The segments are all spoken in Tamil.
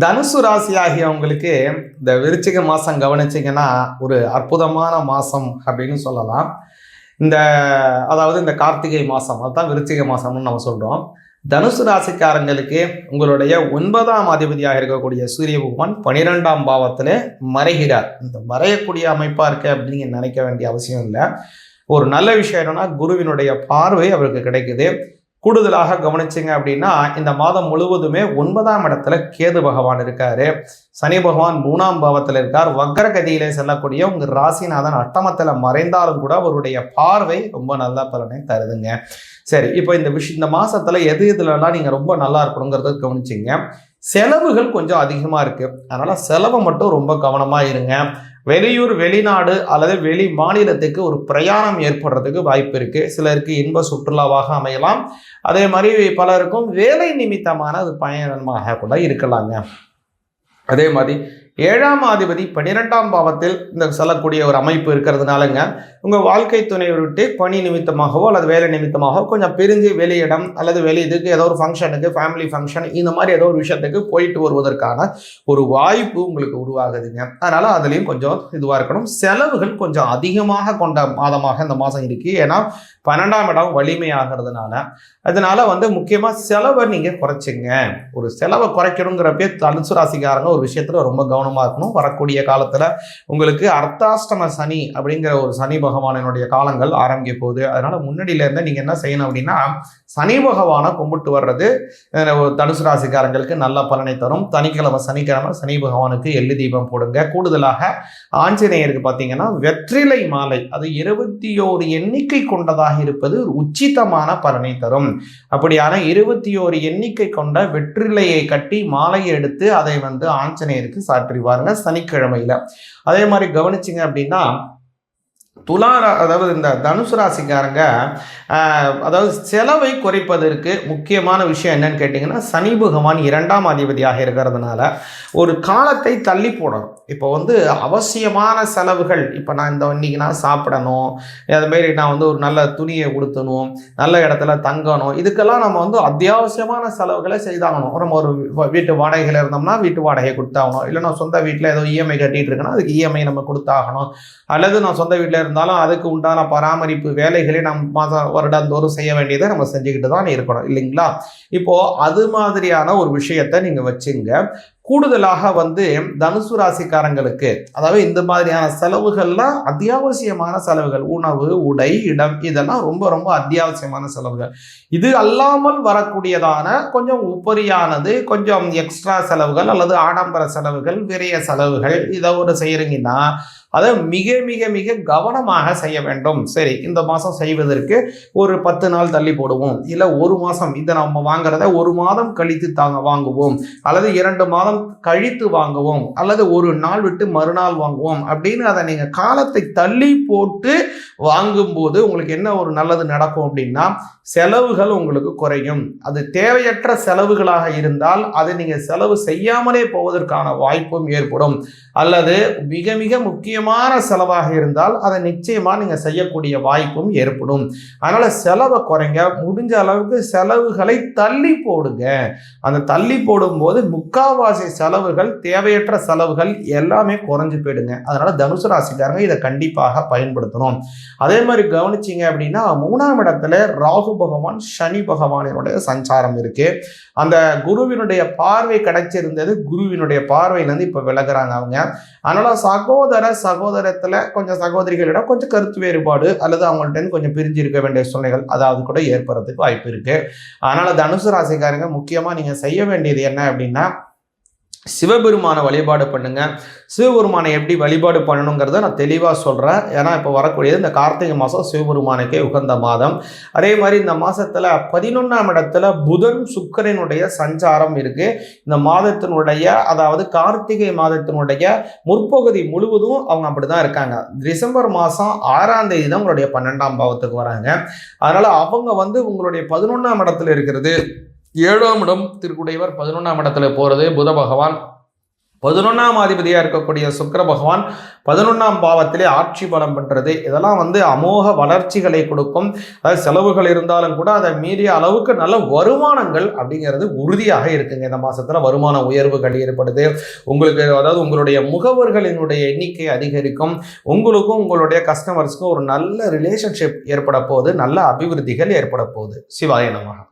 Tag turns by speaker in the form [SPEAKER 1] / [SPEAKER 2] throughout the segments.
[SPEAKER 1] தனுசு ராசி ஆகியவங்களுக்கு இந்த விருச்சிக மாதம் கவனிச்சிங்கன்னா ஒரு அற்புதமான மாதம் அப்படின்னு சொல்லலாம். இந்த அதாவது இந்த கார்த்திகை மாதம் அதுதான் விருச்சிக மாதம்னு நம்ம சொல்கிறோம் தனுசு ராசிக்காரங்களுக்கு உங்களுடைய ஒன்பதாம் அதிபதியாக இருக்கக்கூடிய சூரிய பகவான் பனிரெண்டாம் பாவத்தில் மறைகிறார். இந்த மறையக்கூடிய அமைப்பாக இருக்கு அப்படின்னு நினைக்க வேண்டிய அவசியம் இல்லை. ஒரு நல்ல விஷயம் என்னன்னா குருவினுடைய பார்வை அவருக்கு கிடைக்குது. கூடுதலாக கவனிச்சிங்க அப்படின்னா இந்த மாதம் முழுவதுமே ஒன்பதாம் இடத்துல கேது பகவான் இருக்காரு. சனி பகவான் மூணாம் பாவத்தில் இருக்கார். வக்கரகதியிலே செல்லக்கூடிய உங்க ராசிநாதன் அட்டமத்தில் மறைந்தாலும் கூட அவருடைய பார்வை ரொம்ப நல்ல பலனை தருதுங்க. சரி இப்போ இந்த விஷயம் இந்த மாசத்துல எது இதுலலாம் நீங்க ரொம்ப நல்லா இருக்கணுங்கிறத கவனிச்சிங்க. செலவுகள் கொஞ்சம் அதிகமாக இருக்குது அதனால் செலவை மட்டும் ரொம்ப கவனமாக இருங்க. வெளியூர் வெளிநாடு அல்லது வெளி மாநிலத்துக்கு ஒரு பிரயாணம் ஏற்படுறதுக்கு வாய்ப்பு இருக்குது சிலருக்கு இன்ப சுற்றுலாவாக அமையலாம். அதே மாதிரி பலருக்கும் வேலை நிமித்தமான அது பயணமாக கூட இருக்கலாங்க. அதே மாதிரி ஏழாம் அதிபதி பன்னிரெண்டாம் பாவத்தில் இந்த செல்லக்கூடிய ஒரு அமைப்பு இருக்கிறதுனாலங்க உங்கள் வாழ்க்கை துணையை விட்டு பணி நிமித்தமாகவோ அல்லது வேலை நிமித்தமாகவோ கொஞ்சம் பிரிஞ்சு வெளியிடம் அல்லது வெளி இதுக்கு ஏதோ ஒரு ஃபங்க்ஷனுக்கு ஃபேமிலி ஃபங்க்ஷன் இந்த மாதிரி ஏதோ ஒரு விஷயத்துக்கு போயிட்டு வருவதற்கான ஒரு வாய்ப்பு உங்களுக்கு உருவாகுதுங்க. அதனால் அதுலேயும் கொஞ்சம் இதுவாக இருக்கணும். செலவுகள் கொஞ்சம் அதிகமாக கொண்ட மாதமாக இந்த மாதம் இருக்குது ஏன்னா பன்னெண்டாம் இடம் வலிமையாகிறதுனால. அதனால வந்து முக்கியமாக செலவை நீங்கள் குறைச்சிங்க. ஒரு செலவை குறைக்கணுங்கிறப்பே தனுசு ராசிக்காரங்க ஒரு விஷயத்தில் ரொம்ப கவனம் கவனமாக இருக்கணும்? வரக்கூடிய காலத்தில் உங்களுக்கு அர்த்தாஷ்டம சனி அப்படிங்கிற ஒரு சனி பகவானினுடைய காலங்கள் ஆரம்பிக்க போகுது. அதனால் முன்னாடியிலேருந்து நீங்கள் என்ன செய்யணும் அப்படின்னா சனி பகவானை கும்பிட்டு வர்றது தனுசு ராசிக்காரங்களுக்கு நல்ல பலனை தரும். தனிக்கிழமை சனிக்கிழமை சனி பகவானுக்கு எள்ளு தீபம் போடுங்க. கூடுதலாக ஆஞ்சநேயருக்கு பார்த்தீங்கன்னா வெற்றிலை மாலை அது இருபத்தி ஓரு எண்ணிக்கை கொண்டதாக இருப்பது உச்சிதமான பலனை தரும். அப்படியான இருபத்தி ஓரு எண்ணிக்கை கொண்ட வெற்றிலையை கட்டி மாலையை எடுத்து அதை வந்து ஆஞ்சநேயருக்கு சாற்றி வாருங்க சனிக்கிழமையில். அதே மாதிரி கவனிச்சிங்க அப்படின்னா துலாரா அதாவது இந்த தனுசு ராசிக்காரங்க அதாவது செலவை குறைப்பதற்கு முக்கியமான விஷயம் என்னன்னு கேட்டிங்கன்னா சனி பகவான் இரண்டாம் அதிபதியாக இருக்கிறதுனால ஒரு காலத்தை தள்ளி போடணும். இப்போ வந்து அவசியமான செலவுகள் இப்போ நான் இந்த இன்னைக்கு நான் சாப்பிடணும் அதுமாரி நான் வந்து ஒரு நல்ல துணியை உடுத்தணும் நல்ல இடத்துல தங்கணும் இதுக்கெல்லாம் நம்ம வந்து அத்தியாவசியமான செலவுகளை செய்தாகணும். நம்ம ஒரு வீட்டு வாடகையில் இருந்தோம்னா வீட்டு வாடகை கொடுத்தாகணும். இல்லை நான் சொந்த வீட்டில் ஏதோ இஎம்ஐ கட்டிகிட்டு இருக்கேன்னா அதுக்கு இஎம்ஐ நம்ம கொடுத்தாகணும். அல்லது நான் சொந்த வீட்டில் இருந்தாலும் அதுக்கு உண்டான பராமரிப்பு வேலைகளை நம் மாதம் வருடந்தோறும் செய்ய வேண்டியதை நம்ம செஞ்சுக்கிட்டு தான் இருக்கணும் இல்லைங்களா? இப்போ அது மாதிரியான ஒரு விஷயத்தை நீங்க வச்சுங்க. கூடுதலாக வந்து தனுசு ராசிக்காரங்களுக்கு அதாவது இந்த மாதிரியான செலவுகள்லாம் அத்தியாவசியமான செலவுகள் உணவு உடை இடம் இதெல்லாம் ரொம்ப ரொம்ப அத்தியாவசியமான செலவுகள். இது அல்லாமல் வரக்கூடியதான கொஞ்சம் உபரியானது கொஞ்சம் எக்ஸ்ட்ரா செலவுகள் அல்லது ஆடம்பர செலவுகள் விரைய செலவுகள் இதை ஒரு செய்கிறீங்கன்னா அதை மிக மிக மிக கவனமாக செய்ய வேண்டும். சரி இந்த மாதம் செய்வதற்கு ஒரு பத்து நாள் தள்ளி போடுவோம். இல்லை ஒரு மாதம் இதை நம்ம வாங்குறத ஒரு மாதம் கழித்து தாங்க வாங்குவோம். அல்லது இரண்டு மாதம் கழித்து வாங்குவோம் அல்லது ஒரு நாள் விட்டு மறுநாள் வாங்குவோம் அப்படின்னு அதை நீங்கள் காலத்தை தள்ளி போட்டு வாங்கும்போது உங்களுக்கு என்ன ஒரு நல்லது நடக்கும் அப்படின்னா செலவுகள் உங்களுக்கு குறையும். அது தேவையற்ற செலவுகளாக இருந்தால் அதை நீங்கள் செலவு செய்யாமலே போவதற்கான வாய்ப்பும் ஏற்படும். அல்லது மிக மிக முக்கியமான செலவாக இருந்தால் அதை நிச்சயமாக நீங்கள் செய்யக்கூடிய வாய்ப்பும் ஏற்படும். அதனால் செலவை குறைங்க முடிஞ்ச அளவுக்கு செலவுகளை தள்ளி போடுங்க. அந்த தள்ளி போடும்போது முக்காவாசி செலவுகள் தேவையற்ற செலவுகள் எல்லாமே குறைஞ்சு போயிடுங்க. அதனால் தனுசு ராசிக்காரங்க இதை கண்டிப்பாக பயன்படுத்தணும். அதே மாதிரி கவனிச்சிங்க அப்படின்னா மூணாம் இடத்துல ராகு பகவான் சனி பகவானினுடைய சஞ்சாரம் இருக்கு. அந்த குருவினுடைய பார்வை கிடைச்சிருந்தது குருவினுடைய பார்வையிலேருந்து இப்போ விலகுறாங்க அவங்க. அதனால சகோதர சகோதரத்தில் கொஞ்சம் சகோதரிகளிடம் கொஞ்சம் கருத்து வேறுபாடு அல்லது அவங்கள்ட்ட கொஞ்சம் பிரிஞ்சு இருக்க வேண்டிய சூழ்நிலைகள் அதாவது கூட ஏற்படுறதுக்கு வாய்ப்பு இருக்கு. அதனால தனுசு ராசிக்காரங்க முக்கியமாக நீங்கள் செய்ய வேண்டியது என்ன அப்படின்னா சிவபெருமானை வழிபாடு பண்ணுங்க. சிவபெருமானை எப்படி வழிபாடு பண்ணணுங்கிறத நான் தெளிவாக சொல்கிறேன் ஏன்னா இப்போ வரக்கூடியது இந்த கார்த்திகை மாதம் சிவபெருமானுக்கே உகந்த மாதம். அதே மாதிரி இந்த மாதத்தில் பதினொன்றாம் இடத்துல புதன் சுக்கரனுடைய சஞ்சாரம் இருக்குது இந்த மாதத்தினுடைய அதாவது கார்த்திகை மாதத்தினுடைய முற்பகுதி முழுவதும் அவங்க அப்படி தான் இருக்காங்க. டிசம்பர் மாதம் ஆறாம் தேதி தான் உங்களுடைய பன்னெண்டாம் பாவத்துக்கு வராங்க. அதனால் அவங்க வந்து உங்களுடைய பதினொன்றாம் இடத்துல இருக்கிறது ஏழாம் இடம் திருக்குடையவர் பதினொன்றாம் இடத்துல போகிறது புத பகவான். பதினொன்றாம் அதிபதியாக இருக்கக்கூடிய சுக்கர பகவான் பதினொன்றாம் பாவத்திலே ஆட்சி பலம் பண்ணுறது இதெல்லாம் வந்து அமோக வளர்ச்சிகளை கொடுக்கும். அதாவது செலவுகள் இருந்தாலும் கூட அதை மீறிய அளவுக்கு நல்ல வருமானங்கள் அப்படிங்கிறது உறுதியாக இருக்குங்க. இந்த மாதத்தில் வருமான உயர்வுகள் ஏற்படுது. உங்களுக்கு அதாவது உங்களுடைய முகவர்களினுடைய எண்ணிக்கை அதிகரிக்கும். உங்களுக்கும் உங்களுடைய கஸ்டமர்ஸ்க்கும் ஒரு நல்ல ரிலேஷன்ஷிப் ஏற்பட போகுது. நல்ல அபிவிருத்திகள் ஏற்பட போகுது. சிவாய நமக.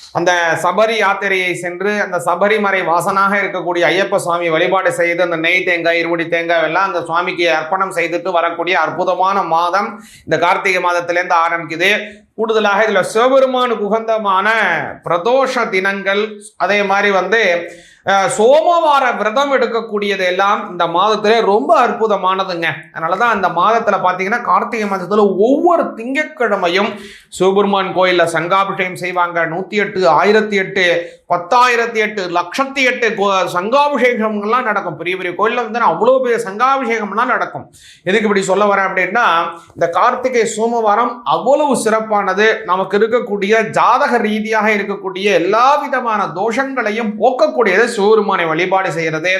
[SPEAKER 1] அந்த சபரி யாத்திரையை சென்று அந்த சபரிமலை வாசனாக இருக்கக்கூடிய ஐயப்ப சுவாமி வழிபாடு செய்து அந்த நெய் தேங்காய் இருமுடி தேங்காய் எல்லாம் அந்த சுவாமிக்கு அர்ப்பணம் செய்துட்டு வரக்கூடிய அற்புதமான மாதம் இந்த கார்த்திகை மாதத்திலேருந்து ஆரம்பிக்குது. கூடுதலாக இதில் சிவபெருமானுக்கு உகந்தமான பிரதோஷ தினங்கள் அதே மாதிரி வந்து சோமவார விரதம் எடுக்கக்கூடியது எல்லாம் இந்த மாதத்திலே ரொம்ப அற்புதமானதுங்க. அதனால தான் இந்த மாதத்தில் பார்த்தீங்கன்னா கார்த்திகை மாதத்தில் ஒவ்வொரு திங்கட்கிழமையும் சிவபெருமான் கோயிலில் சங்காபிஷேகம் செய்வாங்க. நூற்றி எட்டு ஆயிரத்தி எட்டு பத்தாயிரத்தி எட்டு லட்சத்தி எட்டு கோ- சங்காபிஷேகம்லாம் நடக்கும். பெரிய பெரிய கோயிலில் வந்து அவ்வளோ பெரிய சங்காபிஷேகம்லாம் நடக்கும். எதுக்கு இப்படி சொல்ல வரேன் அப்படின்னா இந்த கார்த்திகை சோமவாரம் அவ்வளவு சிறப்பானது. நமக்கு இருக்கக்கூடிய ஜாதக ரீதியாக இருக்கக்கூடிய எல்லா விதமான தோஷங்களையும் போக்கக்கூடியது சிவபெருமானை வழிபாடு செய்கிறது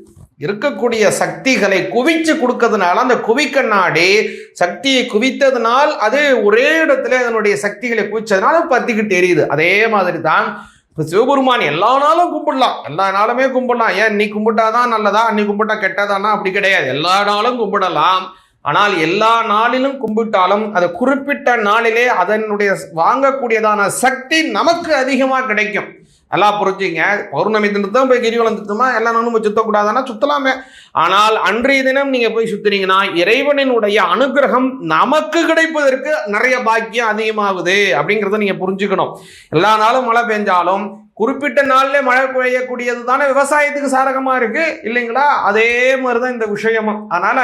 [SPEAKER 1] இருக்கக்கூடிய சக்திகளை குவிச்சு கொடுக்கறதுனால அந்த குவிக்கண்ணாடி சக்தியை குவித்ததுனால் அது ஒரே இடத்துல அதனுடைய சக்திகளை குவிச்சதுனால பத்திக்கிட்டு எரியுது அதே மாதிரி தான் இப்போ சிவபெருமான் எல்லா நாளும் கும்பிடலாம். எல்லா நாளுமே கும்பிடலாம். ஏன் இன்னைக்கு கும்பிட்டாதான் நல்லதா? அன்னைக்கு கும்பிட்டா கெட்டதானா? அப்படி கிடையாது. எல்லா நாளும் கும்பிடலாம். ஆனால் எல்லா நாளிலும் கும்பிட்டாலும் அது குறிப்பிட்ட நாளிலே அதனுடைய வாங்கக்கூடியதான சக்தி நமக்கு அதிகமாக கிடைக்கும். எல்லாம் புரிஞ்சுங்க. பௌர்ணமி தினத்து தான் போய் கிரிவலம் சுத்தமா எல்லா நாளும் போய் சுத்தக்கூடாதுன்னா சுத்தலாமே. ஆனால் அன்றைய தினம் நீங்கள் போய் சுத்துறீங்கன்னா இறைவனினுடைய அனுகிரகம் நமக்கு கிடைப்பதற்கு நிறைய பாக்கியம் அதிகமாகுது அப்படிங்கிறத நீங்கள் புரிஞ்சுக்கணும். எல்லா நாளும் மழை பெஞ்சாலும் குறிப்பிட்ட நாளில் மழை பெய்யக்கூடியது தானே விவசாயத்துக்கு சாரகமாக இருக்குது இல்லைங்களா? அதே மாதிரி தான் இந்த விஷயமும். அதனால்